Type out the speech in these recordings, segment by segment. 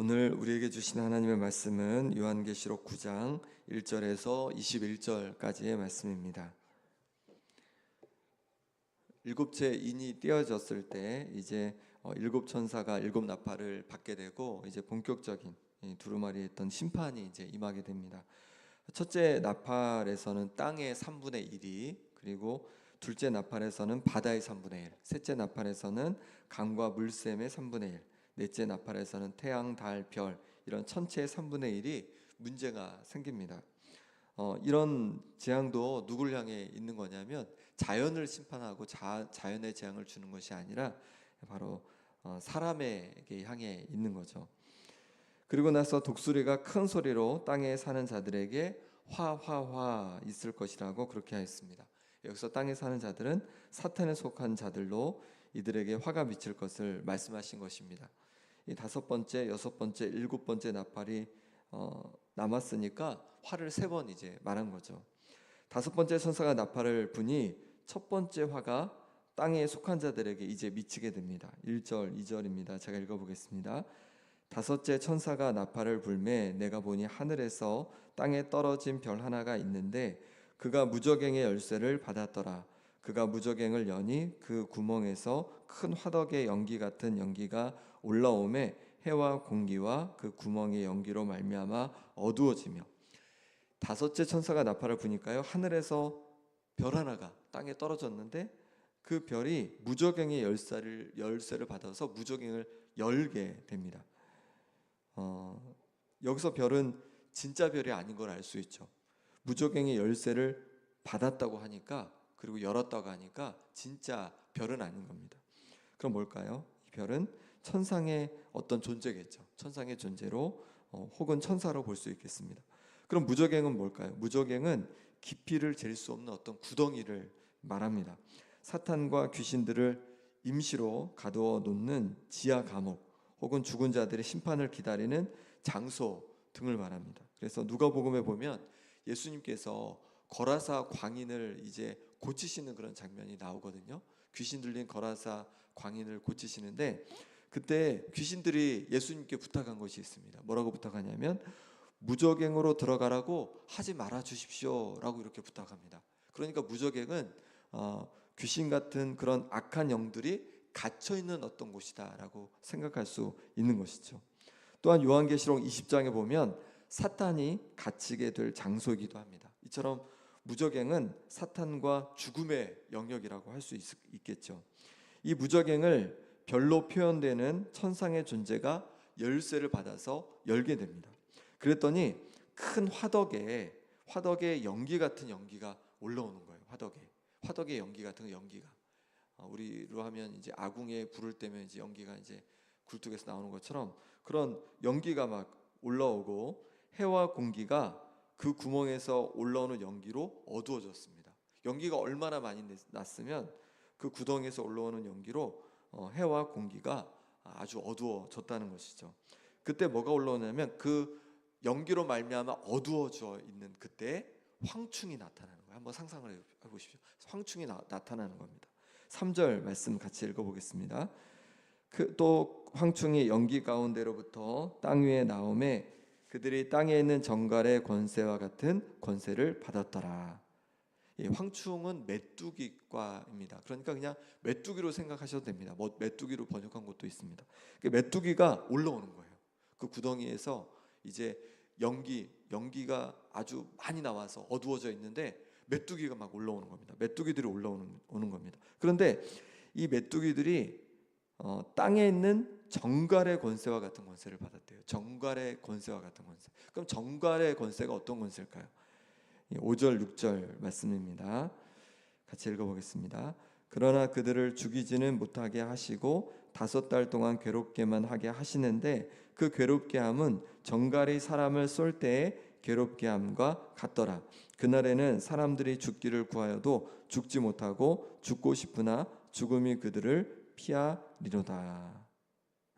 오늘 우리에게 주신 하나님의 말씀은 요한계시록 9장 1절에서 21절까지의 말씀입니다. 일곱째 인이 띄어졌을 때 이제 어, 일곱 천사가 일곱 나팔을 받게 되고 이제 본격적인 이 두루마리 했던 심판이 이제 임하게 됩니다. 첫째 나팔에서는 땅의 3분의 1이 그리고 둘째 나팔에서는 바다의 3분의 1, 셋째 나팔에서는 강과 물샘의 3분의 1, 넷째 나팔에서는 태양, 달, 별 이런 천체의 3분의 1이 문제가 생깁니다. 어, 이런 재앙도 누굴 향해 있는 거냐면 자연을 심판하고 자, 자연의 재앙을 주는 것이 아니라 바로 어, 사람에게 향해 있는 거죠. 그리고 나서 독수리가 큰 소리로 땅에 사는 자들에게 화화화 있을 것이라고 그렇게 하였습니다. 여기서 땅에 사는 자들은 사탄에 속한 자들로 이들에게 화가 미칠 것을 말씀하신 것입니다. 이 다섯 번째, 여섯 번째, 일곱 번째 나팔이 어, 남았으니까 화를 세 번 이제 말한 거죠. 다섯 번째 천사가 나팔을 부니 첫 번째 화가 땅에 속한 자들에게 이제 미치게 됩니다. 1절, 2절입니다. 제가 읽어보겠습니다. 다섯째 천사가 나팔을 불매 내가 보니 하늘에서 땅에 떨어진 별 하나가 있는데 그가 무저갱의 열쇠를 받았더라. 그가 무저갱을 여니 그 구멍에서 큰 화덕의 연기 같은 연기가 올라오매 해와 공기와 그 구멍의 연기로 말미암아 어두워지며 다섯째 천사가 나팔을 부니까요 하늘에서 별 하나가 땅에 떨어졌는데 그 별이 무저갱의 열쇠를 열쇠를 받아서 무저갱을 열게 됩니다. 어, 여기서 별은 진짜 별이 아닌 걸 알 수 있죠. 무저갱의 열쇠를 받았다고 하니까 그리고 열었다고 하니까 진짜 별은 아닌 겁니다. 그럼 뭘까요? 이 별은 천상의 어떤 존재겠죠. 천상의 존재로 어, 혹은 천사로 볼 수 있겠습니다. 그럼 무저갱은 뭘까요? 무저갱은 깊이를 잴 수 없는 어떤 구덩이를 말합니다. 사탄과 귀신들을 임시로 가두어 놓는 지하 감옥 혹은 죽은 자들의 심판을 기다리는 장소 등을 말합니다. 그래서 누가복음에 보면 예수님께서 거라사 광인을 이제 고치시는 그런 장면이 나오거든요. 귀신 들린 거라사 광인을 고치시는데 그때 귀신들이 예수님께 부탁한 것이 있습니다. 뭐라고 부탁하냐면 무적행으로 들어가라고 하지 말아 주십시오라고 이렇게 부탁합니다. 그러니까 무적행은 어, 귀신 같은 그런 악한 영들이 갇혀 있는 어떤 곳이다라고 생각할 수 있는 것이죠. 또한 요한계시록 20장에 보면 사탄이 갇히게 될 장소이기도 합니다. 이처럼 무적행은 사탄과 죽음의 영역이라고 할 수 있겠죠. 이 무적행을 별로 표현되는 천상의 존재가 열쇠를 받아서 열게 됩니다. 그랬더니 큰 화덕에 화덕에 연기 같은 연기가 올라오는 거예요. 화덕에 화덕의 연기 같은 연기가 어, 우리로 하면 이제 아궁에 불을 때면 이제 연기가 이제 굴뚝에서 나오는 것처럼 그런 연기가 막 올라오고 해와 공기가 그 구멍에서 올라오는 연기로 어두워졌습니다. 연기가 얼마나 많이 났으면 그 구덩이에서 올라오는 연기로 어, 해와 공기가 아주 어두워졌다는 것이죠. 그때 뭐가 올라오냐면 그 연기로 말미암아 어두워져 있는 그때 황충이 나타나는 거예요. 한번 상상을 해 보십시오. 황충이 나, 타나는 겁니다. 3절 말씀 같이 읽어보겠습니다. 그 또 황충이 연기 가운데로부터 땅 위에 나오매 그들이 땅에 있는 정갈의 권세와 같은 권세를 받았더라. 이 황충은 메뚜기과입니다. 그러니까 그냥 메뚜기로 생각하셔도 됩니다. 뭐 메뚜기로 번역한 것도 있습니다. 그 메뚜기가 올라오는 거예요. 그 구덩이에서 이제 연기 연기가 아주 많이 나와서 어두워져 있는데 메뚜기가 막 올라오는 겁니다. 메뚜기들이 올라오는 오는 겁니다. 그런데 이 메뚜기들이 어, 땅에 있는 정갈의 권세와 같은 권세를 받았대요. 정갈의 권세와 같은 권세. 그럼 정갈의 권세가 어떤 권세일까요? 5절 6절 말씀입니다. 같이 읽어보겠습니다. 그러나 그들을 죽이지는 못하게 하시고 다섯 달 동안 괴롭게만 하게 하시는데 그 괴롭게 함은 정갈이 사람을 쏠 때에 괴롭게 함과 같더라. 그날에는 사람들이 죽기를 구하여도 죽지 못하고 죽고 싶으나 죽음이 그들을 피하리로다.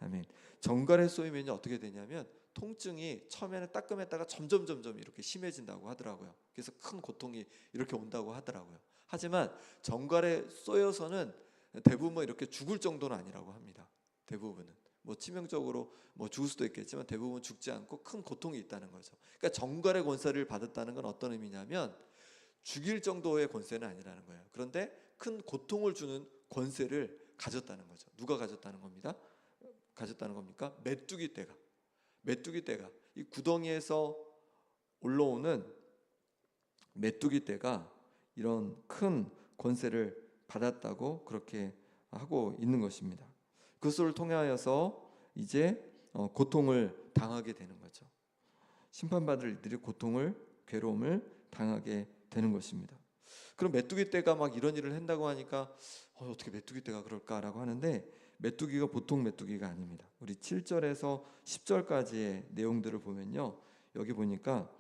아멘. 정갈에 쏘이면 어떻게 되냐면 통증이 처음에는 따끔했다가 점점 점점 이렇게 심해진다고 하더라고요. 그래서 큰 고통이 이렇게 온다고 하더라고요. 하지만 정갈에 쏘여서는 대부분 뭐 이렇게 죽을 정도는 아니라고 합니다. 대부분은 뭐 치명적으로 뭐 죽을 수도 있겠지만 대부분 죽지 않고 큰 고통이 있다는 거죠. 그러니까 정갈의 권세를 받았다는 건 어떤 의미냐면 죽일 정도의 권세는 아니라는 거예요. 그런데 큰 고통을 주는 권세를 가졌다는 거죠. 누가 가졌다는 겁니다. 가졌다는 겁니까? 메뚜기 떼가 메뚜기 떼가 이 구덩이에서 올라오는 메뚜기 떼가 이런 큰 권세를 받았다고 그렇게 하고 있는 것입니다. 그것을 통하여서 이제 어, 고통을 당하게 되는 거죠. 심판받을 이들이 고통을 괴로움을 당하게 되는 것입니다. 그럼 메뚜기 떼가 막 이런 일을 한다고 하니까 어, 어떻게 메뚜기 떼가 그럴까라고 하는데 메뚜기가 보통 메뚜기가 아닙니다. 우리 7절에서 10절까지의 내용들을 보면요. 여기 보니까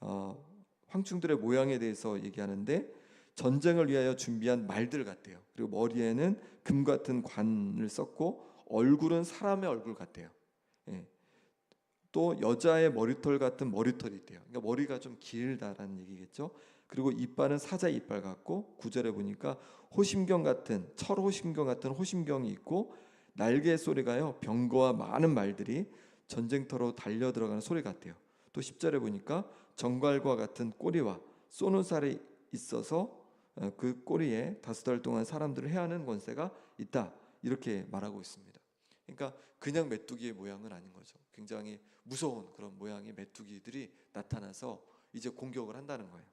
어, 황충들의 모양에 대해서 얘기하는데 전쟁을 위하여 준비한 말들 같대요. 그리고 머리에는 금 같은 관을 썼고 얼굴은 사람의 얼굴 같대요. 예. 또 여자의 머리털 같은 머리털이 있대요. 그러니까 머리가 좀 길다라는 얘기겠죠. 그리고 이빨은 사자 이빨 같고 구절에 보니까 호심경 같은 철 호심경 같은 호심경이 있고 날개 소리가요 병거와 많은 말들이 전쟁터로 달려 들어가는 소리 같대요. 또 10절에 보니까 정갈과 같은 꼬리와 쏘는 살이 있어서 어, 그 꼬리에 다섯 달 동안 사람들을 해하는 권세가 있다 이렇게 말하고 있습니다. 그러니까 그냥 메뚜기의 모양은 아닌 거죠. 굉장히 무서운 그런 모양의 메뚜기들이 나타나서 이제 공격을 한다는 거예요.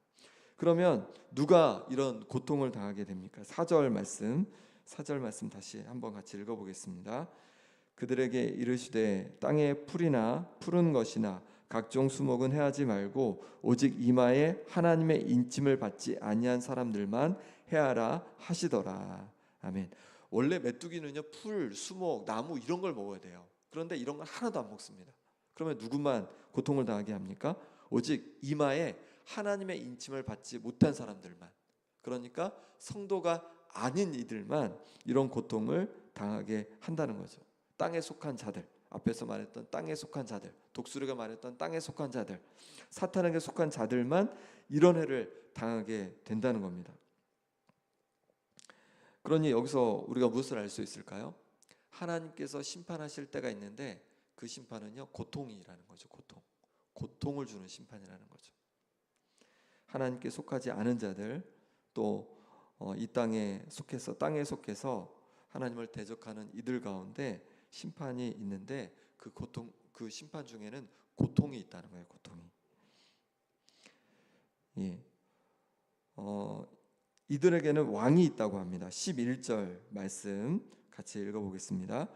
그러면 누가 이런 고통을 당하게 됩니까? 4절 말씀, 4절 말씀 다시 한번 같이 읽어 보겠습니다. 그들에게 이르시되 땅의 풀이나 푸른 것이나 각종 수목은 해하지 말고 오직 이마에 하나님의 인침을 받지 아니한 사람들만 해하라 하시더라. 아멘. 원래 메뚜기는요 풀, 수목, 나무 이런 걸 먹어야 돼요. 그런데 이런 걸 하나도 안 먹습니다. 그러면 누구만 고통을 당하게 합니까? 오직 이마에 하나님의 인침을 받지 못한 사람들만. 그러니까 성도가 아닌 이들만 이런 고통을 당하게 한다는 거죠. 땅에 속한 자들, 앞에서 말했던 땅에 속한 자들, 독수리가 말했던 땅에 속한 자들, 사탄에게 속한 자들만 이런 해를 당하게 된다는 겁니다. 그러니 여기서 우리가 무엇을 알 수 있을까요? 하나님께서 심판하실 때가 있는데 그 심판은요 고통이라는 거죠. 고통, 고통을 주는 심판이라는 거죠. 하나님께 속하지 않은 자들 또 이 땅에 속해서 땅에 속해서 하나님을 대적하는 이들 가운데 심판이 있는데 그 고통 그 심판 중에는 고통이 있다는 거예요. 고통이. 예. 어, 이들에게는 왕이 있다고 합니다. 11절 말씀 같이 읽어 보겠습니다.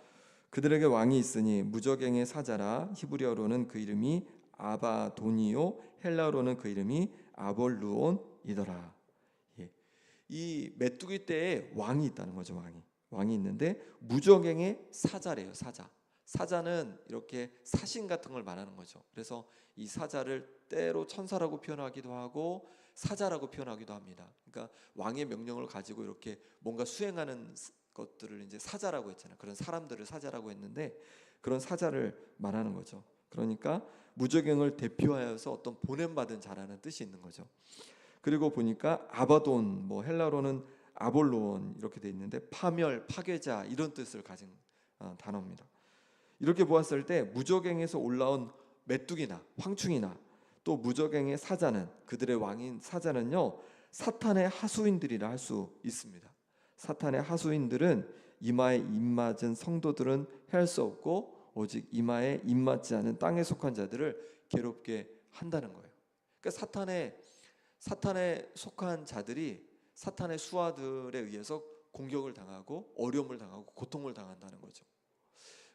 그들에게 왕이 있으니 무적행의 사자라 히브리어로는 그 이름이 아바도니오 헬라어로는 그 이름이 아볼루온이더라. 예. 이 메뚜기 떼에 왕이 있다는 거죠, 왕이. 왕이 있는데 무적행의 사자래요, 사자. 사자는 이렇게 사신 같은 걸 말하는 거죠. 그래서 이 사자를 때로 천사라고 표현하기도 하고 사자라고 표현하기도 합니다. 그러니까 왕의 명령을 가지고 이렇게 뭔가 수행하는 것들을 이제 사자라고 했잖아요. 그런 사람들을 사자라고 했는데 그런 사자를 말하는 거죠. 그러니까 무적행을 대표하여서 어떤 보냄받은 자라는 뜻이 있는 거죠. 그리고 보니까 아바돈 뭐 헬라로는 아볼로온 이렇게 돼 있는데 파멸, 파괴자 이런 뜻을 가진 어, 단어입니다. 이렇게 보았을 때 무적행에서 올라온 메뚜기나 황충이나 또 무적행의 사자는 그들의 왕인 사자는요 사탄의 하수인들이라 할 수 있습니다. 사탄의 하수인들은 이마에 입맞은 성도들은 할수 없고 오직 이마에 입맞지 않은 땅에 속한 자들을 괴롭게 한다는 거예요. 그러니까 사탄의 사탄에 속한 자들이 사탄의 수하들에 의해서 공격을 당하고 어려움을 당하고 고통을 당한다는 거죠.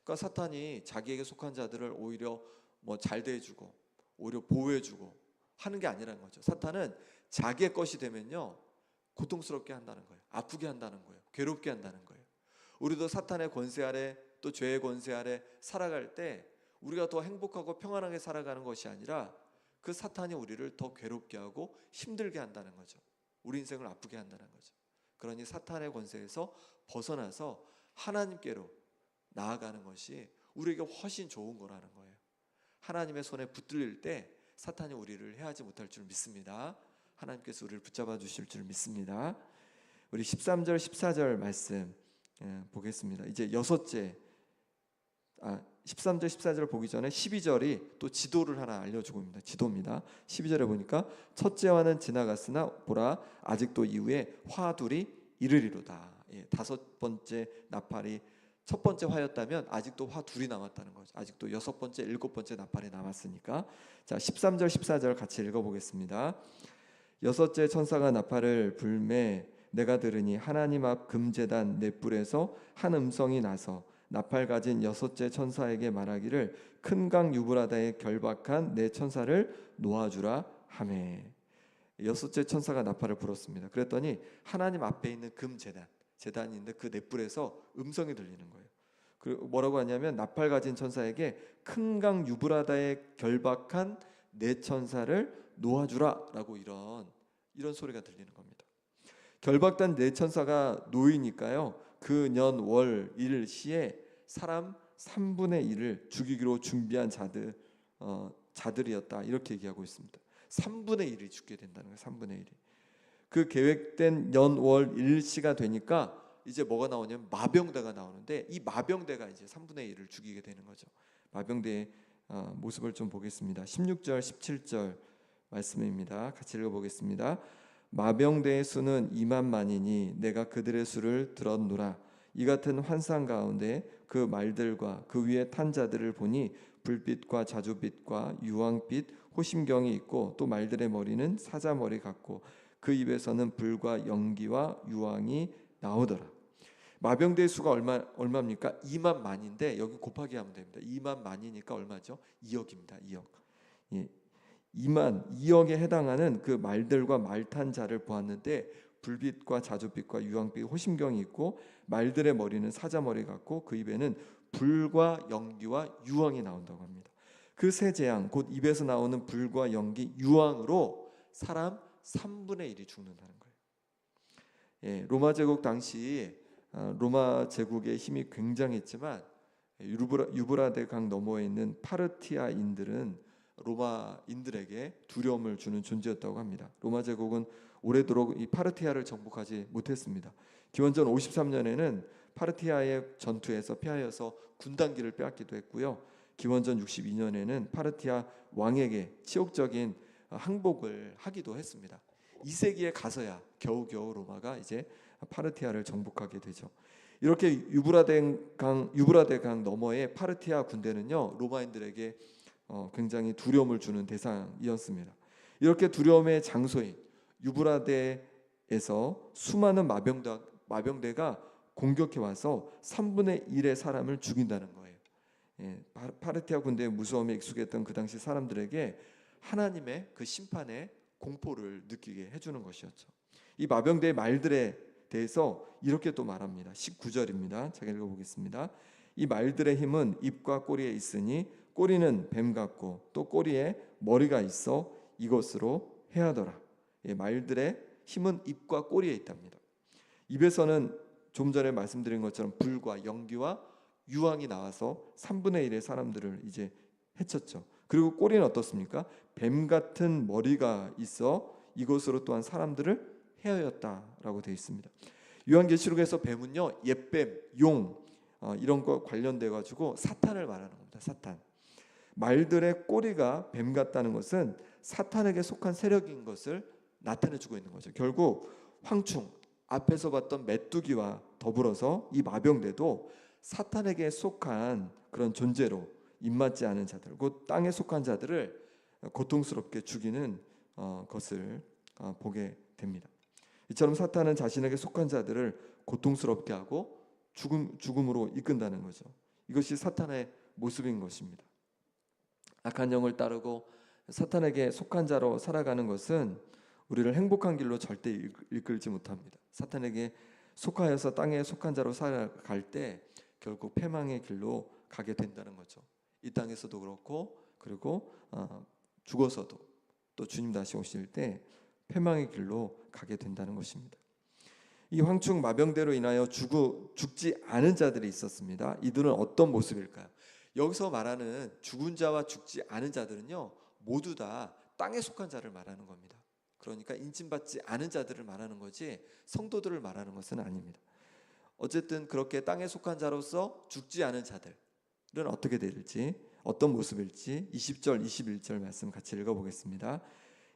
그러니까 사탄이 자기에게 속한 자들을 오히려 뭐 잘 대해주고 오히려 보호해주고 하는 게 아니라는 거죠. 사탄은 자기의 것이 되면요 고통스럽게 한다는 거예요. 아프게 한다는 거예요. 괴롭게 한다는 거예요. 우리도 사탄의 권세 아래 또 죄의 권세 아래 살아갈 때 우리가 더 행복하고 평안하게 살아가는 것이 아니라 그 사탄이 우리를 더 괴롭게 하고 힘들게 한다는 거죠. 우리 인생을 아프게 한다는 거죠. 그러니 사탄의 권세에서 벗어나서 하나님께로 나아가는 것이 우리에게 훨씬 좋은 거라는 거예요. 하나님의 손에 붙들릴 때 사탄이 우리를 해하지 못할 줄 믿습니다. 하나님께서 우리를 붙잡아 주실 줄 믿습니다. 우리 13절 14절 말씀 예, 보겠습니다. 이제 여섯째 아 13절 14절을 보기 전에 12절이 또 지도를 하나 알려주고 있습니다. 지도입니다. 12절에 보니까 첫째와는 지나갔으나 보라 아직도 이후에 화둘이 이르리로다. 예, 다섯 번째 나팔이 첫 번째 화였다면 아직도 화 둘이 남았다는 거죠. 아직도 여섯 번째, 일곱 번째 나팔이 남았으니까 자 13절 14절 같이 읽어 보겠습니다. 여섯째 천사가 나팔을 불매 내가 들으니 하나님 앞 금제단 넷불에서 한 음성이 나서 나팔 가진 여섯째 천사에게 말하기를 큰 강 유브라다에 결박한 내 천사를 놓아주라 하매 여섯째 천사가 나팔을 불었습니다. 그랬더니 하나님 앞에 있는 금 제단 제단인데 그 넷불에서 음성이 들리는 거예요. 그 뭐라고 하냐면 나팔 가진 천사에게 큰 강 유브라다에 결박한 내 천사를 놓아주라라고 이런 이런 소리가 들리는 겁니다. 결박된 네 천사가 놓이니까요. 그 년 월 일 시에 사람 3분의 1을 죽이기로 준비한 자들 어, 자들이었다 이렇게 얘기하고 있습니다. 3분의 1이 죽게 된다는 거예요. 3분의 1이. 그 계획된 년월 일시가 되니까 이제 뭐가 나오냐면 마병대가 나오는데 이 마병대가 이제 3분의 1을 죽이게 되는 거죠. 마병대의 어, 모습을 좀 보겠습니다. 16절 17절 말씀입니다. 같이 읽어보겠습니다. 마병대의 수는 2만 만이니 내가 그들의 수를 들었노라. 이 같은 환상 가운데 그 말들과 그 위에 탄 자들을 보니 불빛과 자주빛과 유황빛 호심경이 있고 또 말들의 머리는 사자 머리 같고 그 입에서는 불과 연기와 유황이 나오더라. 마병대의 수가 얼마 얼마입니까? 2만 만인데 여기 곱하기 하면 됩니다. 2만 만이니까 얼마죠? 2억입니다. 2억. 예. 2만 2억에 해당하는 그 말들과 말탄 자를 보았는데 불빛과 자주빛과 유황빛 호심경이 있고 말들의 머리는 사자 머리 같고 그 입에는 불과 연기와 유황이 나온다고 합니다. 그 세 재앙 곧 입에서 나오는 불과 연기 유황으로 사람 3분의 1이 죽는다는 거예요. 예, 로마 제국 당시 아, 로마 제국의 힘이 굉장했지만 유브라, 유브라데 강 너머에 있는 파르티아인들은 로마인들에게 두려움을 주는 존재였다고 합니다. 로마 제국은 오래도록 이 파르티아를 정복하지 못했습니다. 기원전 53년에는 파르티아의 전투에서 패하여서 군단기를 빼앗기도 했고요. 기원전 62년에는 파르티아 왕에게 치욕적인 항복을 하기도 했습니다. 2세기에 가서야 겨우겨우 로마가 이제 파르티아를 정복하게 되죠. 이렇게 유브라데 강 유브라데 강 너머의 파르티아 군대는요 로마인들에게 어, 굉장히 두려움을 주는 대상이었습니다. 이렇게 두려움의 장소인 유브라데에서 수많은 마병대, 마병대가 공격해 와서 3분의 1의 사람을 죽인다는 거예요. 예, 파르티아 군대의 무서움에 익숙했던 그 당시 사람들에게 하나님의 그 심판의 공포를 느끼게 해주는 것이었죠. 이 마병대의 말들에 대해서 이렇게 또 말합니다. 19절입니다. 제가 읽어보겠습니다. 이 말들의 힘은 입과 꼬리에 있으니 꼬리는 뱀 같고 또 꼬리에 머리가 있어 이것으로 해하더라. 예, 말들의 힘은 입과 꼬리에 있답니다. 입에서는 좀 전에 말씀드린 것처럼 불과 연기와 유황이 나와서 3분의 1의 사람들을 이제 해쳤죠. 그리고 꼬리는 어떻습니까? 뱀 같은 머리가 있어 이것으로 또한 사람들을 헤어였다라고 되어 있습니다. 요한계시록에서 뱀은요 옛뱀, 용 어, 이런 거 관련돼 가지고 사탄을 말하는 겁니다. 사탄. 말들의 꼬리가 뱀 같다는 것은 사탄에게 속한 세력인 것을 나타내주고 있는 거죠. 결국 황충 앞에서 봤던 메뚜기와 더불어서 이 마병대도 사탄에게 속한 그런 존재로 입맞지 않은 자들, 곧 땅에 속한 자들을 고통스럽게 죽이는 어, 것을 어, 보게 됩니다. 이처럼 사탄은 자신에게 속한 자들을 고통스럽게 하고 죽음 죽음으로 이끈다는 거죠. 이것이 사탄의 모습인 것입니다. 악한 영을 따르고 사탄에게 속한 자로 살아가는 것은 우리를 행복한 길로 절대 이끌지 못합니다. 사탄에게 속하여서 땅에 속한 자로 살아갈 때 결국 패망의 길로 가게 된다는 거죠. 이 땅에서도 그렇고 그리고 어, 죽어서도 또 주님 다시 오실 때 패망의 길로 가게 된다는 것입니다. 이 황충 마병대로 인하여 죽지 않은 자들이 있었습니다. 이들은 어떤 모습일까요? 여기서 말하는 죽은 자와 죽지 않은 자들은요 모두 다 땅에 속한 자를 말하는 겁니다. 그러니까 인침받지 않은 자들을 말하는 거지 성도들을 말하는 것은 아닙니다. 어쨌든 그렇게 땅에 속한 자로서 죽지 않은 자들 어떻게 될지 어떤 모습일지 20절 21절 말씀 같이 읽어보겠습니다.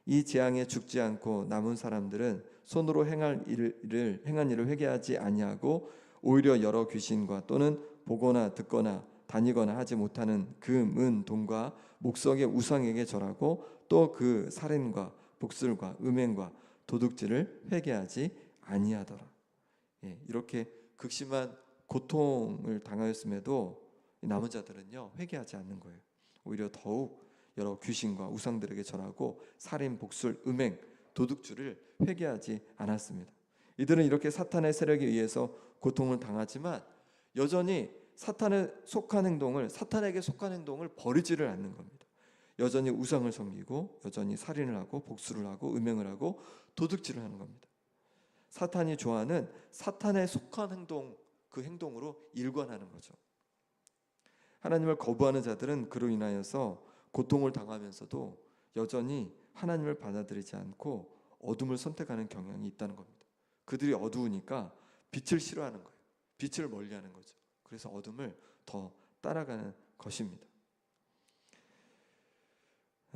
이 재앙에 죽지 않고 남은 사람들은 손으로 행할 일을 행한 일을 회개하지 아니하고 오히려 여러 귀신과 또는 보거나 듣거나 다니거나 하지 못하는 금 은 돈과 목석의 우상에게 절하고 또 그 살인과 복술과 음행과 도둑질을 회개하지 아니하더라. 예, 이렇게 극심한 고통을 당하였음에도 이 남은 자들은요 회개하지 않는 거예요. 오히려 더욱 여러 귀신과 우상들에게 절하고 살인, 복술, 음행, 도둑질을 회개하지 않았습니다. 이들은 이렇게 사탄의 세력에 의해서 고통을 당하지만 여전히 사탄에 속한 행동을 사탄에게 속한 행동을 버리지를 않는 겁니다. 여전히 우상을 섬기고 여전히 살인을 하고 복수를 하고 음행을 하고 도둑질을 하는 겁니다. 사탄이 좋아하는 사탄에 속한 행동 그 행동으로 일관하는 거죠. 하나님을 거부하는 자들은 그로 인하여서 고통을 당하면서도 여전히 하나님을 받아들이지 않고 어둠을 선택하는 경향이 있다는 겁니다. 그들이 어두우니까 빛을 싫어하는 거예요. 빛을 멀리하는 거죠. 그래서 어둠을 더 따라가는 것입니다.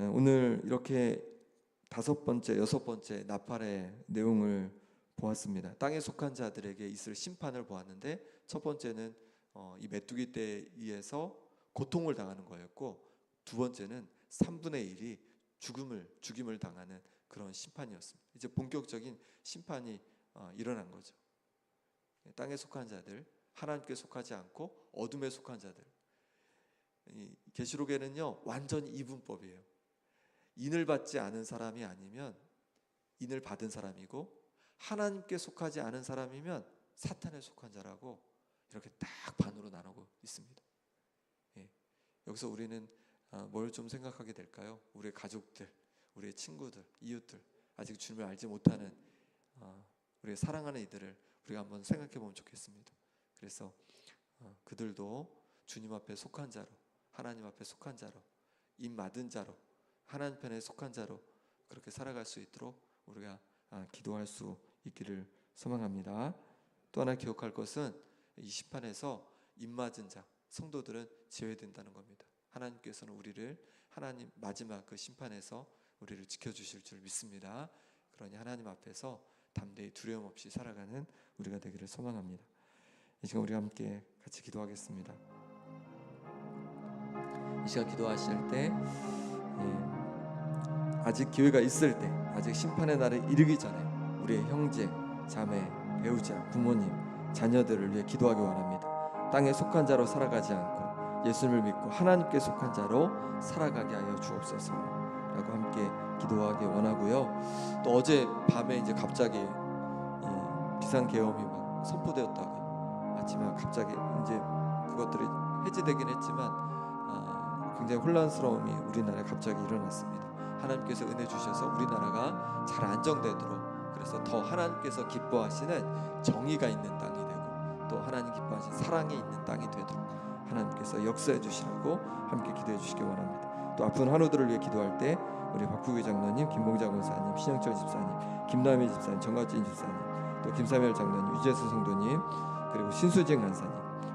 예, 오늘 이렇게 다섯 번째, 여섯 번째 나팔의 내용을 보았습니다. 땅에 속한 자들에게 있을 심판을 보았는데 첫 번째는 어, 이 메뚜기 떼에 의해서 고통을 당하는 거였고 두 번째는 3분의 1이 죽음을 죽임을 당하는 그런 심판이었습니다. 이제 본격적인 심판이 어, 일어난 거죠. 땅에 속한 자들, 하나님께 속하지 않고 어둠에 속한 자들. 이 계시록에는요 완전히 이분법이에요. 인을 받지 않은 사람이 아니면 인을 받은 사람이고 하나님께 속하지 않은 사람이면 사탄에 속한 자라고 이렇게 딱 반으로 나누고 있습니다. 예. 여기서 우리는 어, 뭘좀 생각하게 될까요? 우리의 가족들, 우리의 친구들, 이웃들, 아직 주님을 알지 못하는 어, 우리의 사랑하는 이들을 우리가 한번 생각해 보면 좋겠습니다. 그래서 어, 그들도 주님 앞에 속한 자로, 하나님 앞에 속한 자로, 입 맞은 자로, 하나님 편에 속한 자로 그렇게 살아갈 수 있도록 우리가 아, 기도할 수 있기를 소망합니다. 또 하나 기억할 것은 이 심판에서 입 맞은 자 성도들은 제외된다는 겁니다. 하나님께서는 우리를 하나님 마지막 그 심판에서 우리를 지켜주실 줄 믿습니다. 그러니 하나님 앞에서 담대히 두려움 없이 살아가는 우리가 되기를 소망합니다. 이 시간 우리가 함께 같이 기도하겠습니다. 이 시간 기도하실 때 예, 아직 기회가 있을 때 아직 심판의 날에 이르기 전에 우리의 형제, 자매, 배우자, 부모님, 자녀들을 위해 기도하기 원합니다. 땅에 속한 자로 살아가지 않고 예수님을 믿고 하나님께 속한 자로 살아가게 하여 주옵소서라고 함께 기도하기 원하고요. 또 어제 밤에 이제 갑자기 이 비상 계엄이 막 선포되었다가 아침에 갑자기 이제 그것들이 해제되긴 했지만 아, 굉장히 혼란스러움이 우리나라에 갑자기 일어났습니다. 하나님께서 은혜 주셔서 우리나라가 잘 안정되도록 그래서 더 하나님께서 기뻐하시는 정의가 있는 땅이 되고 또 하나님 기뻐하신 사랑이 있는 땅이 되도록 하나님께서 역사해 주시라고 함께 기도해 주시기 원합니다. 또 아픈 환우들을 위해 기도할 때 우리 박국희 장로님, 김봉자 권사님, 신영철 집사님, 김남희 집사님, 정갑진 집사님, 또 김사멸 장로님, 유재수 성도님, 그리고 신수진 간사님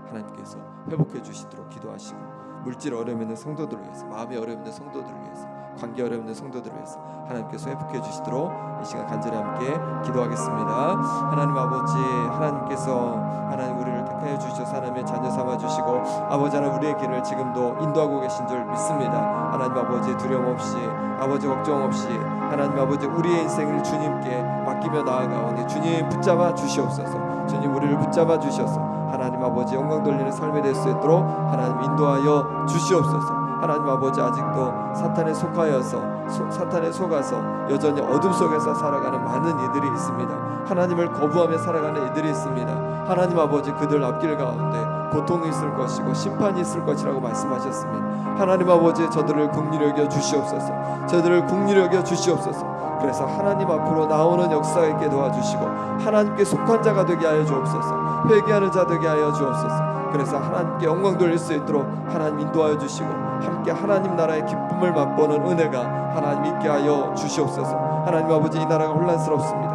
하나님께서 회복해 주시도록 기도하시고 물질 어려움 있는 성도들을 위해서 마음이 어려움 있는 성도들을 위해서 관계 어려움 있는 성도들을 위해서 하나님께서 회복해 주시도록 이 시간 간절히 함께 기도하겠습니다. 하나님 아버지 하나님께서 하나님 우리를 택하여 주셔서 하나님의 자녀 삼아 주시고 아버지 하나님 우리의 길을 지금도 인도하고 계신 줄 믿습니다. 하나님 아버지 두려움 없이 아버지 걱정 없이 하나님 아버지 우리의 인생을 주님께 맡기며 나아가오니 주님 붙잡아 주시옵소서. 주님 우리를 붙잡아 주셔서 하나님 아버지 영광 돌리는 삶이 될 수 있도록 하나님 인도하여 주시옵소서. 하나님 아버지 아직도 사탄에 속하여서 소, 사탄에 속아서 여전히 어둠 속에서 살아가는 많은 이들이 있습니다. 하나님을 거부하며 살아가는 이들이 있습니다. 하나님 아버지 그들 앞길 가운데 고통이 있을 것이고 심판이 있을 것이라고 말씀하셨습니다. 하나님 아버지 저들을 국리를 여겨 주시옵소서. 저들을 국리를 여겨 주시옵소서. 그래서 하나님 앞으로 나오는 역사 있게 도와주시고 하나님께 속한 자가 되게 하여 주옵소서. 회개하는 자 되게 하여 주옵소서. 그래서 하나님께 영광 돌릴 수 있도록 하나님 인도하여 주시고 함께 하나님 나라의 기쁨을 맛보는 은혜가 하나님 있게 하여 주시옵소서. 하나님 아버지 이 나라가 혼란스럽습니다.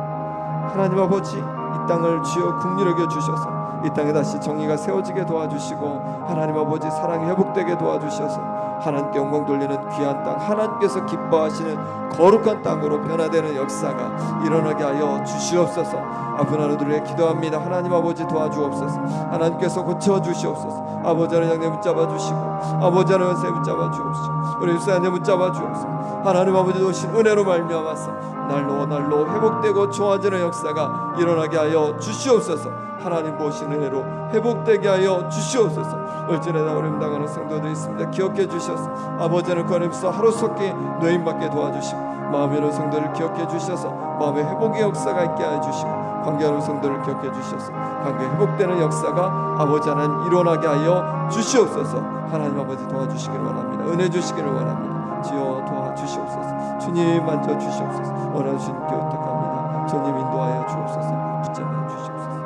하나님 아버지 이 땅을 주여 국리를 여겨 주셔서 이 땅에 다시 정의가 세워지게 도와주시고 하나님 아버지 사랑이 회복되게 도와주셔서 하나님께 영광 돌리는 귀한 땅 하나님께서 기뻐하시는 거룩한 땅으로 변화되는 역사가 일어나게 하여 주시옵소서. 아픈 하루들을 위해 기도합니다. 하나님 아버지 도와주옵소서. 하나님께서 고쳐주시옵소서. 아버지 하나님 붙잡아 주시고 아버지 하나님 붙잡아 주옵소서. 우리 유사님 붙잡아 주옵소서. 하나님 아버지 오신 은혜로 말미암아서 날로 날로 회복되고 좋아지는 역사가 일어나게 하여 주시옵소서. 하나님 보신 은혜로 회복되게 하여 주시옵소서. 얼전에다 어려움 당하는 성도들 있습니다. 기억해 주셔서 아버지는 거듭서 하루속히 노임받게 도와주시고 마음의 어려운 성도를 기억해 주셔서 마음의 회복의 역사가 있게 하여 주시고 관계하는 성도를 기억해 주셔서 관계 회복되는 역사가 아버지 하나님 일어나게 하여 주시옵소서. 하나님 아버지 도와주시기를 원합니다. 은혜 주시기를 원합니다. 지어 도와주시옵소서 주님 만져 주시옵소서. 원하는 주님께 부탁합니다. 주님 인도하여 주옵소서. 붙잡아 주시옵소서.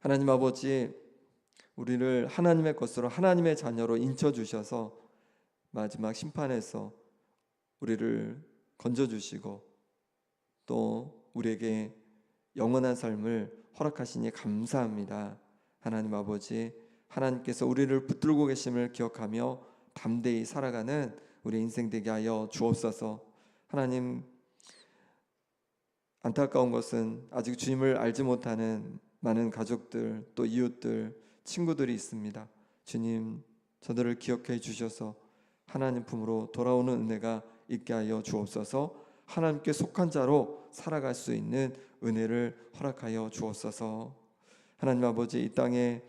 하나님 아버지 우리를 하나님의 것으로 하나님의 자녀로 인쳐 주셔서 마지막 심판에서 우리를 건져 주시고 또 우리에게 영원한 삶을 허락하시니 감사합니다. 하나님 아버지 하나님께서 우리를 붙들고 계심을 기억하며 담대히 살아가는 우리 인생 되게 하여 주옵소서. 하나님 안타까운 것은 아직 주님을 알지 못하는 많은 가족들 또 이웃들 친구들이 있습니다. 주님 저들을 기억해 주셔서 하나님 품으로 돌아오는 은혜가 있게 하여 주옵소서. 하나님께 속한 자로 살아갈 수 있는 은혜를 허락하여 주옵소서. 하나님 아버지 이 땅에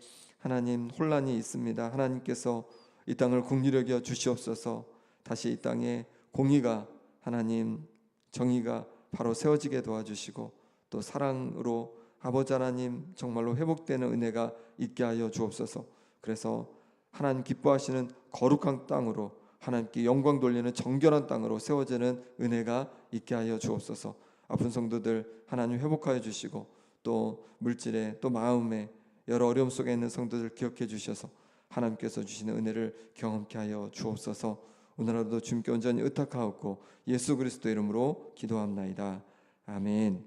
하나님 혼란이 있습니다. 하나님께서 이 땅을 국리려 여겨 주시옵소서. 다시 이 땅에 공의가 하나님 정의가 바로 세워지게 도와주시고 또 사랑으로 아버지 하나님 정말로 회복되는 은혜가 있게 하여 주옵소서. 그래서 하나님 기뻐하시는 거룩한 땅으로 하나님께 영광 돌리는 정결한 땅으로 세워지는 은혜가 있게 하여 주옵소서. 아픈 성도들 하나님 회복하여 주시고 또 물질에 또 마음에 여러 어려움 속에 있는 성도들 기억해 주셔서 하나님께서 주시는 은혜를 경험케 하여 주옵소서. 오늘 하루도 주님께 온전히 의탁하옵고 예수 그리스도 이름으로 기도합나이다. 아멘.